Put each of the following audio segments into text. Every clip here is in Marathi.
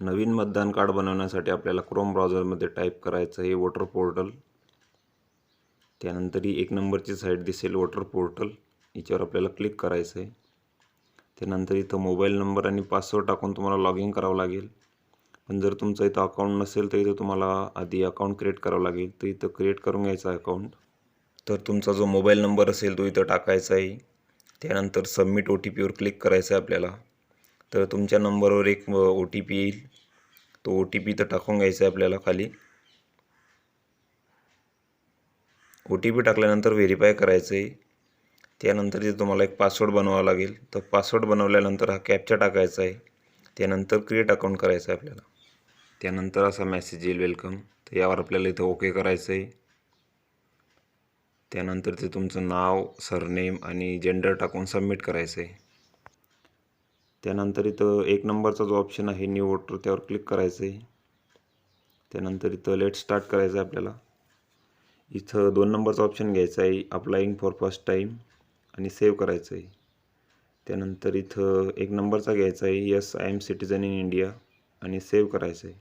नवीन मतदान कार्ड बनवण्यासाठी आपल्याला क्रोम ब्राउझरमध्ये टाईप करायचं आहे वोटर पोर्टल त्यानंतर ही एक नंबरची साईट दिसेल वोटर पोर्टल याच्यावर आपल्याला क्लिक करायचं आहे. त्यानंतर इथं मोबाईल नंबर आणि पासवर्ड टाकून तुम्हाला लॉग इन करावं लागेल. पण जर तुमचं इथं अकाउंट नसेल तर इथं तुम्हाला आधी अकाउंट क्रिएट करावं लागेल. तर इथं क्रिएट करून घ्यायचं अकाउंट तर तुमचा जो मोबाईल नंबर असेल तो इथं टाकायचा आहे. त्यानंतर सबमिट ओ टी पीवर क्लिक करायचं आहे आपल्याला. तर तुमच्या नंबरवर एक ओ टी पी येईल. तो ओ टी पी तर टाकून घ्यायचा आहे आपल्याला खाली. ओ टी पी टाकल्यानंतर व्हेरीफाय करायचं आहे त्यानंतर इथे तुम्हाला एक पासवर्ड बनवावा लागेल. तर पासवर्ड बनवल्यानंतर हा कॅपचा टाकायचा आहे. त्यानंतर क्रिएट अकाउंट करायचं आहे आपल्याला. त्यानंतर असा मेसेज येईल वेलकम तर यावर आपल्याला इथं ओके करायचं आहे त्यानंतर ते तुमचं नाव सरनेम आणि जेंडर टाकून सबमिट करायचं आहे त्यानंतर इथं एक नंबरचा जो ऑप्शन आहे न्यू वोटर त्यावर क्लिक करायचं आहे त्यानंतर इथं लेट स्टार्ट करायचं आहे आपल्याला. इथं दोन नंबरचा ऑप्शन घ्यायचा आहे अप्लाईंग फॉर फर्स्ट टाईम आणि सेव्ह करायचं आहे त्यानंतर इथं एक नंबरचा घ्यायचा आहे yes I am citizen in India आणि सेव्ह करायचं आहे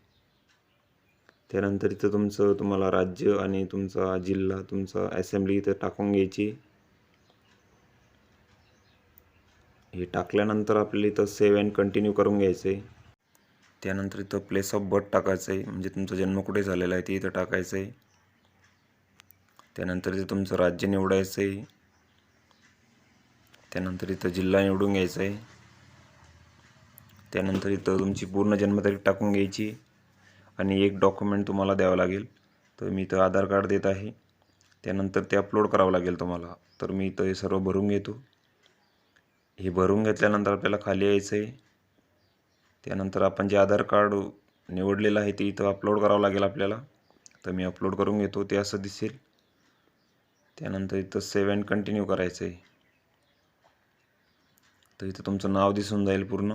त्यानंतर इथं तुमचं तुम्हाला राज्य आणि तुमचा जिल्हा तुमचा असेंब्ली इथं टाकून घ्यायची. हे टाकल्यानंतर आपल्याला इथं सेव्ह अँड कंटिन्यू करून घ्यायचं आहे त्यानंतर इथं प्लेस ऑफ बर्थ टाकायचं आहे म्हणजे तुमचा जन्म कुठे झालेला आहे ते इथं टाकायचं आहे त्यानंतर इथं तुमचं राज्य निवडायचं आहे त्यानंतर इथं जिल्हा निवडून घ्यायचा आहे त्यानंतर इथं तुमची पूर्ण जन्मतारीख टाकून घ्यायची. आणि एक डॉक्युमेंट तुम्हाला द्यावं लागेल. तर मी इथं आधार कार्ड देत आहे. त्यानंतर ते अपलोड करावं लागेल तुम्हाला. तर मी इथं हे सर्व भरून घेतो. हे भरून घेतल्यानंतर आपल्याला खाली यायचं आहे त्यानंतर आपण जे आधार कार्ड निवडलेलं आहे ते इथं अपलोड करावं लागेल आपल्याला. तर मी अपलोड करून घेतो ते असं दिसेल. त्यानंतर इथं सेव्ह अँड कंटिन्यू करायचं आहे तर इथं तुमचं नाव दिसून जाईल पूर्ण.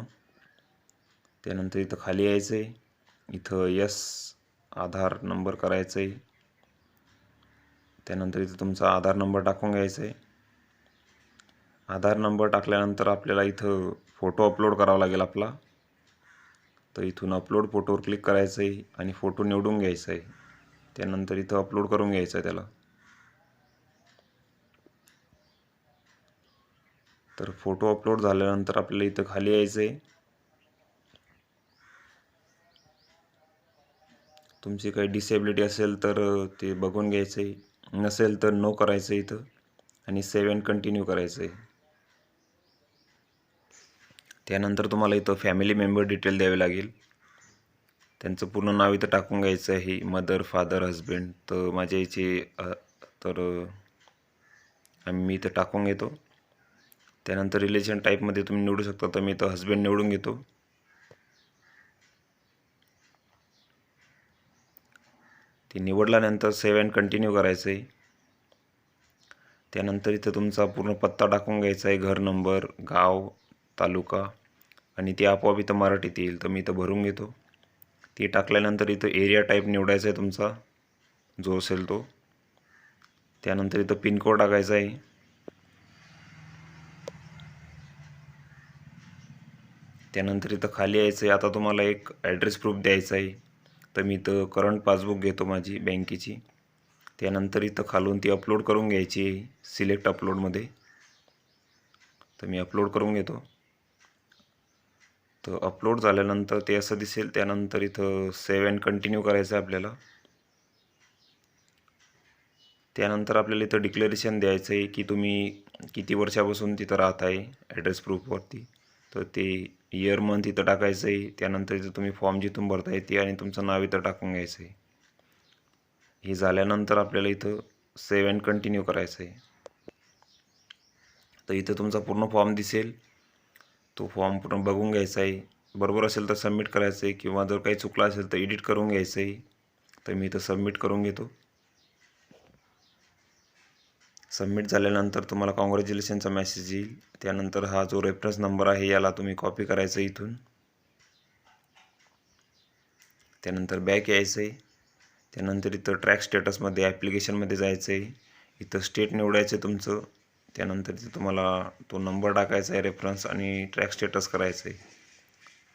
त्यानंतर इथं खाली यायचं आहे इथं यस आधार नंबर करायचं आहे त्यानंतर इथं तुमचा आधार नंबर टाकून घ्यायचा आहे आधार नंबर टाकल्यानंतर आपल्याला इथं फोटो अपलोड करावा लागेल आपला. तर इथून अपलोड फोटोवर क्लिक करायचं आहे आणि फोटो निवडून घ्यायचा आहे त्यानंतर इथं अपलोड करून घ्यायचं आहे त्याला. तर फोटो अपलोड झाल्यानंतर आपल्याला इथं खाली यायचं आहे तुमची काही डिसेबिलिटी असेल तर ते बघून घ्यायचं आहे नसेल तर नो करायचं आहे इथं. आणि सेव्ह अँड कंटिन्यू करायचं आहे त्यानंतर तुम्हाला इथं फॅमिली मेंबर डिटेल द्यावे लागेल. त्यांचं पूर्ण नाव इथं टाकून घ्यायचं आहे. मदर फादर हजबंड तर माझ्या याचे तर आम्ही मी इथं टाकून घेतो. त्यानंतर रिलेशन टाईपमध्ये तुम्ही निवडू शकता. तर मी इथं हजबंड निवडून घेतो. ते निवडल्यानंतर सेव्ह अँड कंटिन्यू करायचं आहे त्यानंतर इथं तुमचा पूर्ण पत्ता टाकून घ्यायचा आहे. घर नंबर गाव तालुका. आणि ती आपोआप इथं मराठीत येईल तर मी इथं भरून घेतो. ती टाकल्यानंतर इथं एरिया टाईप निवडायचा आहे तुमचा. जो असेल तो. त्यानंतर इथं पिनकोड टाकायचा आहे. त्यानंतर इथं खाली यायचं आहे. आता तुम्हाला एक ॲड्रेस प्रूफ द्यायचा आहे. तर मी इथं करंट पासबुक घेतो माझी बँकेची. त्यानंतर इथं खालून ती अपलोड करून घ्यायची सिलेक्ट अपलोडमध्ये तर मी अपलोड करून घेतो. तर अपलोड झाल्यानंतर ते असं दिसेल त्यानंतर इथं सेव्ह अँड कंटिन्यू करायचं आहे आपल्याला. त्यानंतर आपल्याला इथं डिक्लेरेशन द्यायचं आहे की तुम्ही किती वर्षापासून तिथं राहत आहे ॲड्रेस प्रूफवरती तर ते इयर मंथ इथं टाकायचं आहे त्यानंतर इथं तुम्ही फॉर्म जिथून भरता येते आणि तुमचं नाव इथं टाकून घ्यायचं आहे. हे झाल्यानंतर आपल्याला इथं सेव्ह अँड कंटिन्यू करायचं आहे. तर इथं तुमचा पूर्ण फॉर्म दिसेल. तो फॉर्म पूर्ण बघून घ्यायचा आहे. बरोबर असेल तर सबमिट करायचं आहे किंवा जर काही चुकला असेल तर एडिट करून घ्यायचं आहे. तर मी इथं सबमिट करून घेतो. सबमिट झाल्यानंतर तुम्हाला कॉंग्रॅच्युलेशनचा मेसेज येईल. त्यानंतर हा जो रेफरन्स नंबर आहे याला तुम्ही कॉपी करायचं इथून. त्यानंतर बॅक यायचं आहे. त्यानंतर इथं ट्रॅक स्टेटसमध्ये ॲप्लिकेशनमध्ये जायचं आहे. इथं स्टेट निवडायचं आहे तुमचं. त्यानंतर इथं तुम्हाला तो नंबर टाकायचा आहे रेफरन्स आणि ट्रॅक स्टेटस करायचं आहे.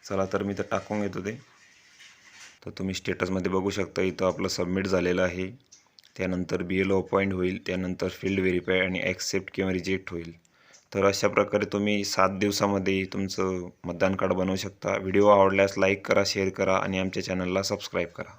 चला तर मी तर टाकून घेतो ते. तर तुम्ही स्टेटसमध्ये बघू शकता इथं आपलं सबमिट झालेलं आहे. त्यानंतर बी एल ओ अपॉइंट होईल त्यानंतर फील्ड व्हेरीफाय आणि ॲक्सेप्ट किंवा रिजेक्ट होईल. तर अशा प्रकारे तुम्ही सात दिवसामध्ये तुमचं मतदान कार्ड बनवू शकता. व्हिडिओ आवडल्यास लाईक करा शेअर करा आणि आमच्या चॅनलला सबस्क्राईब करा.